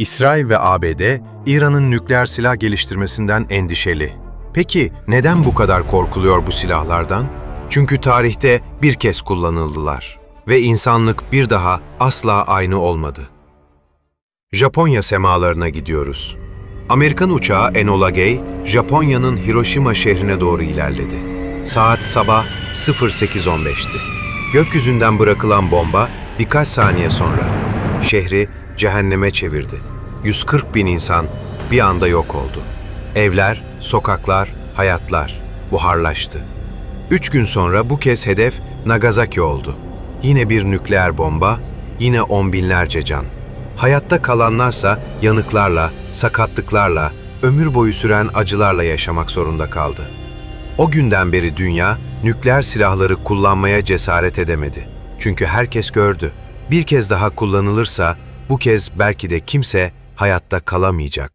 İsrail ve ABD, İran'ın nükleer silah geliştirmesinden endişeli. Peki neden bu kadar korkuluyor bu silahlardan? Çünkü tarihte bir kez kullanıldılar ve insanlık bir daha asla aynı olmadı. Japonya semalarına gidiyoruz. Amerikan uçağı Enola Gay, Japonya'nın Hiroşima şehrine doğru ilerledi. Saat sabah 08.15'ti. Gökyüzünden bırakılan bomba birkaç saniye sonra şehri cehenneme çevirdi. 140 bin insan bir anda yok oldu. Evler, sokaklar, hayatlar buharlaştı. Üç gün sonra bu kez hedef Nagasaki oldu. Yine bir nükleer bomba, yine on binlerce can. Hayatta kalanlarsa yanıklarla, sakatlıklarla, ömür boyu süren acılarla yaşamak zorunda kaldı. O günden beri dünya nükleer silahları kullanmaya cesaret edemedi. Çünkü herkes gördü. Bir kez daha kullanılırsa bu kez belki de kimse hayatta kalamayacak.